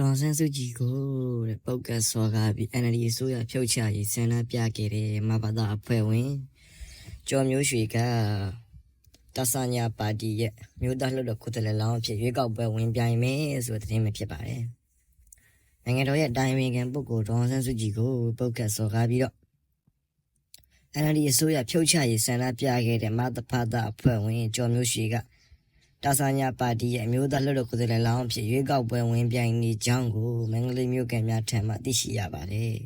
ဒေါ်ဆန်းစုကြည်ကိုတဲ့ပုတ်ကတ်စော်ကားပြီး NLD အစိုးရဖြုတ်ချရေးဆန္ဒပြခဲ့တဲ့မဘာသာအဖွဲ့ဝင်ကျော်မျိုးရွှေကတဆညာပါတီရဲ့မြို့သားလွှတ်တော်ကိုယ်စားလှယ်လောင်းအဖြစ်ရွေးကောက်ပွဲဝင်ပြိုင်မယ်ဆိုတဲ့သတင်းပဲဖြစ်ပါတယ်။နိုင်ငံတော်ရဲ့တိုင်ပင်ခံပုဂ္ဂိုလ်ဒေါ်ဆန်းစုကြည်ကိုပုတ်ကတ်စော်ကားပြီးတော့ NLD အစိုးရဖြုတ်ချရေးဆန္ဒပြခဲ့တဲ့မသဖတာအဖွဲ့ဝင်ကျော်မျိုးရွှေက တာဆာညာပါတီရဲ့အမျိုးသားလွှတ်တော်ကိုယ်စားလှယ်လောင်းအဖြစ်ရွေးကောက်ပွဲဝင်ပြိုင်နေကြောင်းကိုမင်္ဂလိမျိုးကံများထံမှသိရှိရပါတယ်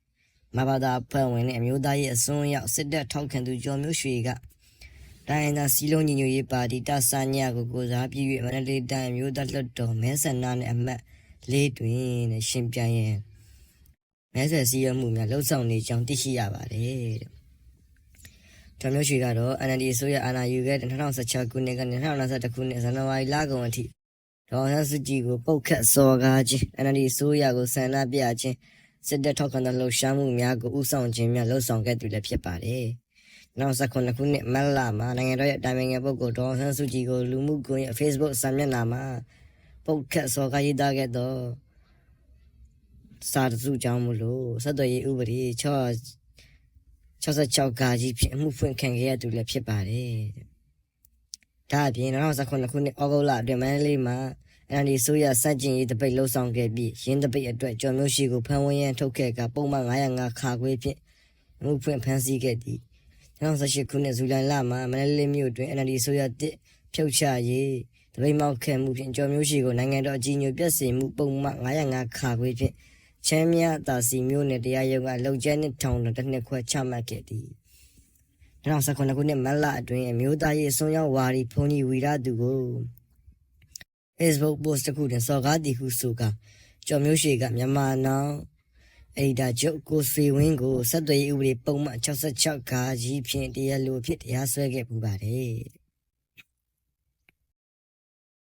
။မဘာသာဖွဲ့ဝင်နဲ့အမျိုးသားရဲ့အစွန်းရောက်စစ်တပ်ထောက်ခံသူကျော်မျိုးရွှေကတိုင်းဒေသစီလုံးညီညွတ်ရေးပါတီတာဆာညာကိုကိုစားပြု၍မန္တလေးတိုင်းအမျိုးသားလွှတ်တော်မဲဆန္ဒနဲ့အမတ်လေးတွင်နဲ့ရှင်ပြိုင်ရင်မဲဆွယ်စည်းရုံးမှုများလှုပ်ဆောင်နေကြောင်းသိရှိရပါတယ် တဲ့ကျော်မျိုးရွှေကတော့ NLD အစိုးရအာဏာယူခဲ့တဲ့2016ခုနှစ်ကနေ2021ခုနှစ်ဇန်နဝါရီလကုန်အထိဒေါ်ဆန်းစုကြည်ကိုပုတ်ခတ်စော်ကားခြင်း NLD အစိုးရကိုဆန္ဒပြခြင်းစစ်တပ်ထောက်ခံတဲ့လှုပ်ရှားမှုများကိုဥဆောင်ခြင်းများလှုပ်ဆောင်ခဲ့သူလည်းဖြစ်ပါတယ်။2019ခုနှစ်မတ်လမှာနိုင်ငံတော်ရဲ့တာမန်ငယ်ပုဂ္ဂိုလ်ဒေါ်ဆန်းစုကြည်ကိုလူမှုကွန်ရက် Facebook စာမျက်နှာမှာပုတ်ခတ်စော်ကားရေးသားခဲ့တော့စာတစုကြောင့်မလို့ဆက်သွယ်ရေးဥပဒေ6 66ကာကြီးဖြင့်အမှုဖွင့်ခံခဲ့ရသူလည်းဖြစ်ပါတယ်။ဒါအပြင်2019ခုနှစ်ဩဂုတ်လအတွင်းမန္တလေးမှာ NLD ဆိုရစက်ကျင်ရေးတပိတ်လှုပ်ဆောင်ခဲ့ပြီးရင်းတပိတ်အတွက်ကျော်မျိုးရှိကိုဖမ်းဝန်းရန်ထုတ်ခဲ့ကပုံမှန်905ခါခွေးဖြင့်အမှုဖွင့်ဖမ်းဆီးခဲ့သည်2018ခုနှစ်ဇူလိုင်လမှာမန္တလေးမြို့တွင် NLD ဆိုရတစ်ဖြုတ်ချရေးတပိတ်မောက်ခဲမှုဖြင့်ကျော်မျိုးရှိကိုနိုင်ငံတော်အကြီးအကျယ်ပြည့်စင်မှုပုံမှန်905ခါခွေးဖြင့် ချမ်းမြတာစီမျိုးနဲ့တရားရုံးကလုံကျဲနှစ်ထောင်တစ်နှစ်ခွဲချမှတ်ခဲ့သည်2019ခုနှစ်မတ်လအတွင်းအမျိုးသားရေးအစွန်းရောက်ဝါဒီဖုန်ကြီးဝီရသူကို Facebook post တစ်ခုတွင်စော်ကားသည်ဟုဆိုကကျော်မျိုးရှိကမြန်မာနောင်အဒီတာကျုပ်ကိုဆွေဝင်းကိုဆက်သွယ်ရေးဥပဒေပုံမှန်66ခါကြီးဖြင့်တရားလိုဖြစ်တရားစွဲခဲ့ပူပါတယ်